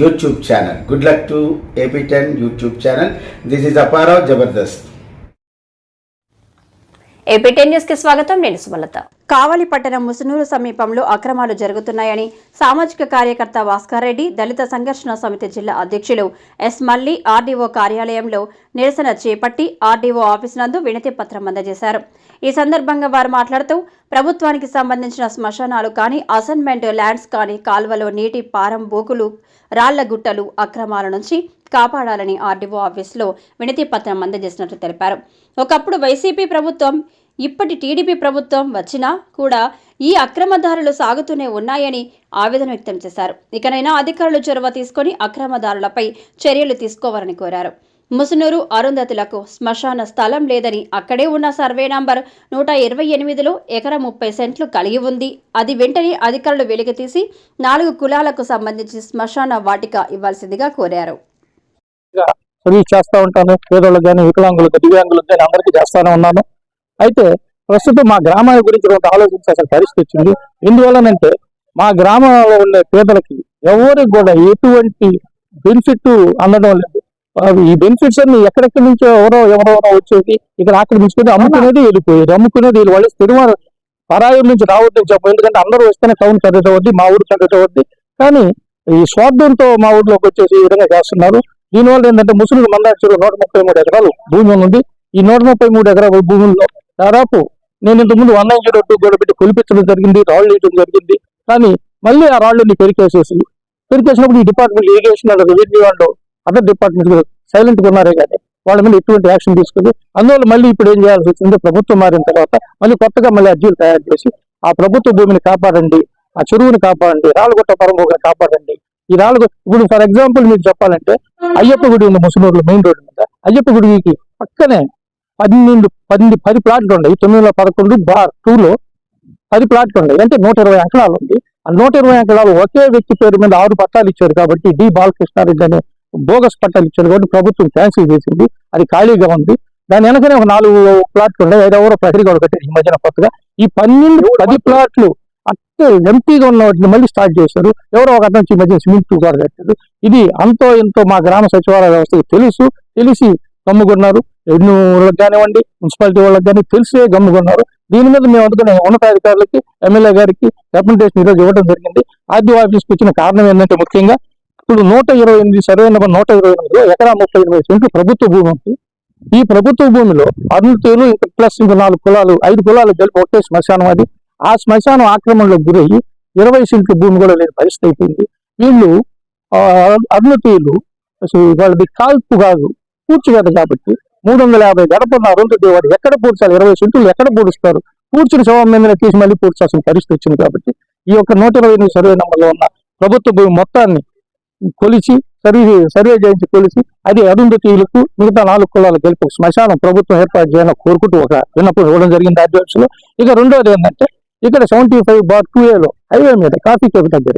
YouTube channel good luck to AP ten YouTube channel this is Apparao Jabardasth AP ten న్యూస్కి స్వాగతం. నేను సుమలత. కావలి పట్టణం ముసునూరు సమీపంలో అక్రమాలు జరుగుతున్నాయని సామాజిక కార్యకర్త భాస్కర్ రెడ్డి దళిత సంఘర్షణ సమితి జిల్లా అధ్యక్షులు ఎస్ మల్లి ఆర్డీఓ కార్యాలయంలో నిరసన చేపట్టి ఆర్డీఓ ఆఫీస్ నందు వినతి పత్రం అందజేశారు. ఈ సందర్భంగా వారు మాట్లాడుతూ ప్రభుత్వానికి సంబంధించిన శ్మశానాలు కానీ అసైన్మెంట్ ల్యాండ్స్ కానీ కాల్వలో నీటి పారం బోకులు రాళ్ళ గుట్టలు అక్రమాల నుంచి కాపాడాలని ఆర్డీఓ ఆఫీసులో వినతి పత్రం అందజేసినట్లు తెలిపారు. ఒకప్పుడు వైసీపీ ప్రభుత్వం ఇప్పటి టీడీపీ ప్రభుత్వం వచ్చినా కూడా ఈ అక్రమదారులు సాగుతూనే ఉన్నాయని ఆవేదన వ్యక్తం చేశారు. ఇకనైనా అధికారులు చొరవ తీసుకొని అక్రమదారులపై చర్యలు తీసుకోవాలని కోరారు. ముసునూరు అరుంధతులకు శ్మశాన స్థలం లేదని అక్కడే ఉన్న సర్వే నంబర్ నూట ఇరవై ఎనిమిదిలో ఎకర ముప్పై సెంట్లు కలిగి ఉంది. అది వెంటనే అధికారులు వెలికితీసి నాలుగు కులాలకు సంబంధించి శ్మశాన వాటిక ఇవ్వాల్సిందిగా కోరారు. సర్వీస్ చేస్తా ఉంటాను. పేదోళ్ళకి కానీ వికలాంగులకు దివ్యాంగులకు కానీ అందరికీ చేస్తానే ఉన్నాను. అయితే ప్రస్తుతం మా గ్రామాల గురించి కొంత ఆలోచించాల్సిన పరిస్థితి వచ్చింది. ఎందువల్లనంటే మా గ్రామంలో ఉండే పేదలకి ఎవరికి కూడా ఎటువంటి బెనిఫిట్ అందడం లేదు. అవి ఈ బెనిఫిట్స్ అన్ని ఎక్కడెక్కడి నుంచో ఎవరో ఎవరెవరో వచ్చేసి ఇక్కడ ఆక్రమించుకుని అమ్ముకునేది వెళ్ళిపోయేది. అమ్ముకునేది వీళ్ళు వాళ్ళు తిరుమల పరాయం నుంచి రావద్దని చెప్పు ఎందుకంటే అందరూ వస్తేనే టౌన్ పెద్దట అవుద్ది మా ఊరు పెద్దట అవుద్ది. కానీ ఈ స్వార్థంతో మా ఊర్లోకి వచ్చేసి ఈ విధంగా చేస్తున్నారు. దీనివల్ల ఏంటంటే ముస్లిం మందాక్షులు నూట ముప్పై మూడు ఎకరాలు భూమి ఉంది ఈ నూట ముప్పై మూడు ఎకరాల భూముల్లో దాదాపు నేను ఇంతకు ముందు వన్ నైన్ జీరో టూ పెట్టి కొలిపించడం జరిగింది రాళ్ళు వేయడం జరిగింది. కానీ మళ్ళీ ఆ రాళ్ళని పెరికేసేసి పెరికేసినప్పుడు ఈ డిపార్ట్మెంట్ ఇరిగేషన్ అండ్ రెవెన్యూ వాళ్ళు అదర్ డిపార్ట్మెంట్ సైలెంట్గా ఉన్నారే కానీ వాళ్ళ మీద ఎటువంటి యాక్షన్ తీసుకుంది. అందువల్ల మళ్ళీ ఇప్పుడు ఏం చేయాల్సి వచ్చిందంటే ప్రభుత్వం మారిన తర్వాత మళ్ళీ కొత్తగా మళ్ళీ అర్జీలు తయారు చేసి ఆ ప్రభుత్వ భూమిని కాపాడండి ఆ చెరువుని కాపాడండి రాళ్ళగొట్ట పరంగా కాపాడండి. ఈ రాళ్ళు ఇప్పుడు ఫర్ ఎగ్జాంపుల్ మీకు చెప్పాలంటే అయ్యప్ప గుడి ఉంది ముసునూరులో మెయిన్ రోడ్ మీద. అయ్యప్ప గుడికి పక్కనే పన్నెండు పది పది ప్లాట్లు ఉన్నాయి. తొమ్మిది వందల పదకొండు బార్ టూలో పది ప్లాట్లు ఉన్నాయి. అంటే నూట ఇరవై ఎకరాలు ఉంది. ఆ నూట ఇరవై ఎకరాలు ఒకే వ్యక్తి పేరు మీద ఆరు పట్టాలు ఇచ్చారు కాబట్టి డి బాలకృష్ణారెడ్డి అనే బోగస్ పట్టాలు ఇచ్చారు కాబట్టి ప్రభుత్వం క్యాన్సిల్ చేసింది. అది ఖాళీగా ఉంది. దాని వెనకనే ఒక నాలుగు ప్లాట్లు ఉన్నాయి. ఐదవరో ప్రహరీ కూడా కట్టారు. ఈ మధ్యన కొత్తగా. ఈ పన్నెండు పది ప్లాట్లు అట్టే ఎంపీగా ఉన్న వాటిని మళ్ళీ స్టార్ట్ చేశారు. ఎవరో ఒక అతను ఈ మధ్య సిమెంట్ కూడా కట్టారు. ఇది అంతో ఎంతో మా గ్రామ సచివాలయ వ్యవస్థకు తెలుసు. తెలిసి గమ్ముకున్నారు. ఎన్ని వాళ్ళకి కానివ్వండి మున్సిపాలిటీ వాళ్ళకి కానీ తెలిసే గమ్ముకున్నారు. దీని మీద మేము అందుకనే ఉన్నతాధికారులకి ఎమ్మెల్యే గారికి రిప్రజెంటేషన్ ఈరోజు ఇవ్వడం జరిగింది. ఆర్డీఓ ఆఫీస్కి వచ్చిన కారణం ఏంటంటే ముఖ్యంగా ఇప్పుడు నూట ఇరవై ఎనిమిది సర్వే నెంబర్ నూట ఇరవై ఎనిమిదిలో ఎకరా ముప్పై ఎనిమిది సెంట్లు ప్రభుత్వ భూమి ఉంది. ఈ ప్రభుత్వ భూమిలో అరుణుతీలు ఇంకా ప్లస్ ఇంకా నాలుగు కులాలు ఐదు కులాలు కలిపి ఒకటే శ్మశానం అది. ఆ శ్మశానం ఆక్రమణలో గురయ్యి ఇరవై సెంట్ల భూమి కూడా లేని పరిస్థితి అయిపోయింది. వీళ్ళు అరుణతీయులు అసలు వాళ్ళది కాల్పు కాదు. పూడ్చివేత కాబట్టి మూడు వందల యాభై గడపన్న అరుణతీ వాడు ఎక్కడ పూడ్చాలి? ఇరవై సెంటులు ఎక్కడ పూడుస్తారు? పూడ్చిన శవం మీద తీసి మళ్ళీ పూడ్చాల్సిన పరిస్థితి వచ్చింది కాబట్టి ఈ యొక్క నూట ఇరవై ఎనిమిది సర్వే నెంబర్లో ఉన్న ప్రభుత్వ భూమి మొత్తాన్ని కొలిచి సర్వే సర్వే చేయించి కొలిచి అది అరుంధతీయులకు మిగతా నాలుగు కులాలు గెలుపు శ్మశానం ప్రభుత్వం ఏర్పాటు చేయాలని కోరుకుంటూ ఒక విన్నప్పుడు ఇవ్వడం జరిగింది ఆదివాసులు ఇక రెండోది ఏంటంటే ఇక్కడ సెవెంటీ ఫైవ్ బార్ టూ ఏలో హైవే మీద కాఫీ కేఫ్ దగ్గర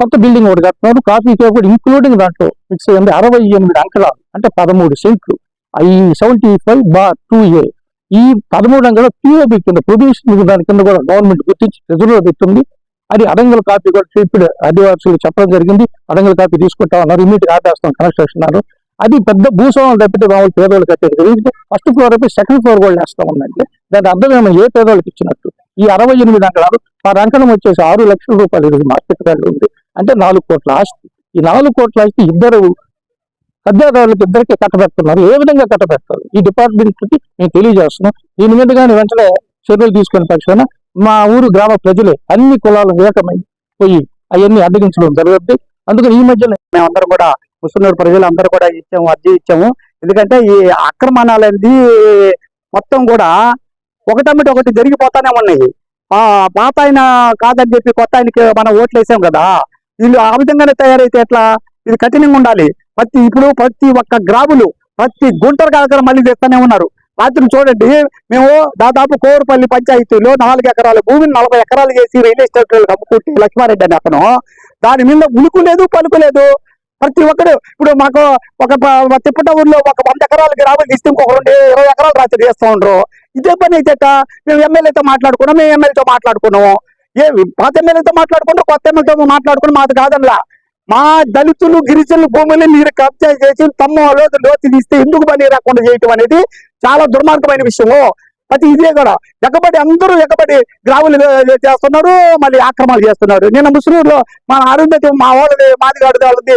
కొత్త బిల్డింగ్ ఒకటి కడుతున్నారు కాఫీ షాప్ కూడా ఇంక్లూడింగ్ దాంట్లో ఫిక్స్ అయ్యింది అరవై ఎనిమిది అంకణాలు అంటే పదమూడు సెంట్లు. ఈ seventy five bar two A ఈ పదమూడు అంకల పిఓబి కింద ప్రొడ్యూషన్ దాని కింద కూడా గవర్నమెంట్ గుర్తించి రిజర్వ్ పెట్టింది. అది అడంగల్ కాపీ కూడా ఇప్పుడు ఆదివాసులు చెప్పడం జరిగింది. అడంగల్ కాపీ తీసుకుంటాం అన్నారు. ఇమీడియట్ ఆపేస్తాం కన్స్ట్రక్షన్ అన్నారు. అది పెద్ద భూస్వాములు తప్పితే మామూలు పేదవాళ్ళు కట్టేది జరిగింది ఫస్ట్ ఫ్లోర్ అయిపోయి సెకండ్ ఫ్లోర్ కూడా వేస్తా ఉందంటే దాని అర్థం ఏమో ఏ పేదవాళ్ళకి ఇచ్చినట్టు. ఈ అరవై ఎనిమిది అంకణాలు ఆ అంకణం వచ్చేసి ఆరు లక్షల రూపాయలు మార్కెట్ వాల్యూ ఉంది. అంటే నాలుగు కోట్ల ఆస్తి. ఈ నాలుగు కోట్ల ఆస్తి ఇద్దరు అద్దెదారులకు ఇద్దరికి కట్టబెడుతున్నారు. ఏ విధంగా కట్టబెడతారు? ఈ డిపార్ట్మెంట్కి మేము తెలియజేస్తున్నాం. దీని మీద కానీ వెంటనే చర్యలు తీసుకునే పక్షాన మా ఊరు గ్రామ ప్రజలే అన్ని కులాలు ఏకమై పోయి అవన్నీ అడ్డగించడం జరుగుతుంది అందుకని ఈ మధ్యలో మేమందరం కూడా ముస్లిం ప్రజలందరూ కూడా ఇచ్చాము అర్జీ ఇచ్చాము. ఎందుకంటే ఈ ఆక్రమణాలు అనేది మొత్తం కూడా ఒకటమిటి ఒకటి జరిగిపోతానే ఉన్నాయి. ఆ పాత ఆయన కాదని చెప్పి కొత్త ఆయనకి మనం ఓట్లు వేసాం కదా వీళ్ళు ఆ విధంగానే తయారైతే ఎట్లా? ఇది కఠినంగా ఉండాలి. ప్రతి ఇప్పుడు ప్రతి ఒక్క గ్రాములు ప్రతి గుంటరు కాకర మళ్ళీ తెస్తానే ఉన్నారు. రాత్రి చూడండి మేము దాదాపు కోరుపల్లి పంచాయతీలో నాలుగు ఎకరాల భూమిని నలభై ఎకరాలు చేసి రియల్ ఎస్టేట్ కమ్ముకుంటే అమ్ముకుంటే లక్ష్మారెడ్డి అని అతను. దాని మీద ఉలుకులేదు లేదు ప్రతి ఒక్కరు ఇప్పుడు మాకు ఒక తిప్పట ఊర్లో ఒక వంద ఎకరాల గ్రాములు ఇస్తే ఇంకొక రెండు ఇరవై ఎకరాలు రాత్రి చేస్తూ ఉండరు. ఇదే పని అయితే మేము ఎమ్మెల్యేతో మాట్లాడుకున్నాం మేము ఎమ్మెల్యేతో మాట్లాడుకున్నాము. ఏ పాత ఎమ్మెల్యేతో మాట్లాడుకుంటారు కొత్త ఎమ్మెల్యేతో మాట్లాడుకుని మాది కాదనలా. మా దళితులు గిరిజనులు భూముల్ని మీరు కబ్జా చేసి తమ్మ లోతు లోతు తీస్తే ఎందుకు పని రాకుండా చేయటం అనేది చాలా దుర్మార్గమైన విషయము ప్రతి ఇదే కూడా. ఎగబడి అందరూ ఎగబడి గ్రాములు చేస్తున్నారు మళ్ళీ ఆక్రమణలు చేస్తున్నారు. నేను ముస్లింలో మన అరుంధతి మా వాళ్ళది మాది కాదు వాళ్ళది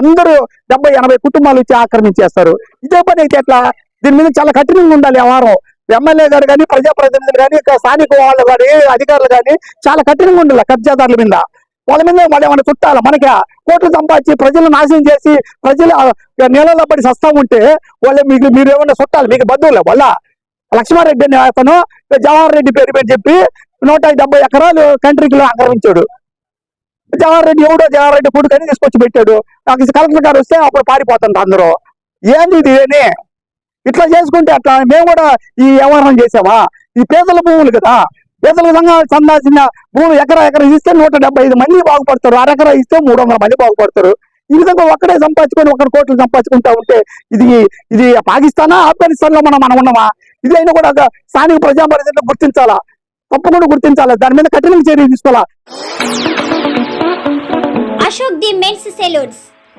అందరూ డెబ్బై ఎనభై కుటుంబాలు వచ్చి ఆక్రమించేస్తారు. ఇదే పని అయితే ఎట్లా? దీని మీద చాలా కఠినంగా ఉండాలి వ్యవహారం. ఎమ్మెల్యే గారు కానీ ప్రజాప్రతినిధులు కానీ స్థానిక వాళ్ళు కానీ అధికారులు కానీ చాలా కఠినంగా ఉండాలి కబ్జాదారుల మీద. వాళ్ళ మీద వాళ్ళు ఏమైనా చుట్టాలి? మనకి కోట్లు సంపాదించి ప్రజలను నాశనం చేసి ప్రజలు నీళ్ళలో పడి సస్తా ఉంటే వాళ్ళు మీకు మీరు ఏమన్నా చుట్టాలి? మీకు బంధువులే వాళ్ళ? లక్ష్మారెడ్డి అనే అతను జవహర్ రెడ్డి పేరు పేరు చెప్పి నూట డెబ్బై ఎకరాలు కంట్రీకి ఆక్రమించాడు జవహర్ రెడ్డి ఎవడో? జవహర్ రెడ్డి కొడుకు అని తీసుకొచ్చి పెట్టాడు. నాకు కలెక్టర్ గారు వస్తే అప్పుడు పారిపోతుంట అందరూ. ఏంది ఇది? అని ఇట్లా చేసుకుంటే అట్లా మేము కూడా ఈ వ్యవహారం చేసామా? ఈ పేదల భూములు కదా. పేదల విధంగా సందాల్సిన భూమి ఎకరా ఎకరా ఇస్తే నూట డెబ్బై ఐదు మంది బాగుపడతారు. అరెకరా ఇస్తే మూడు వందల మంది బాగుపడతారు. ఈ విధంగా ఒక్కడే సంపాదించుకొని ఒకరి కోట్లు సంపాదించుకుంటా ఉంటే ఇది ఇది పాకిస్తానా ఆఫ్ఘనిస్తాన్లో మనం మనం ఉన్నామా? ఇది అయినా కూడా స్థానిక ప్రజాప్రతినిధులు గుర్తించాలా? తప్పకుండా గుర్తించాలా? దాని మీద కఠినంగా చర్యలు తీసుకోవాలా? Ashok the men's salons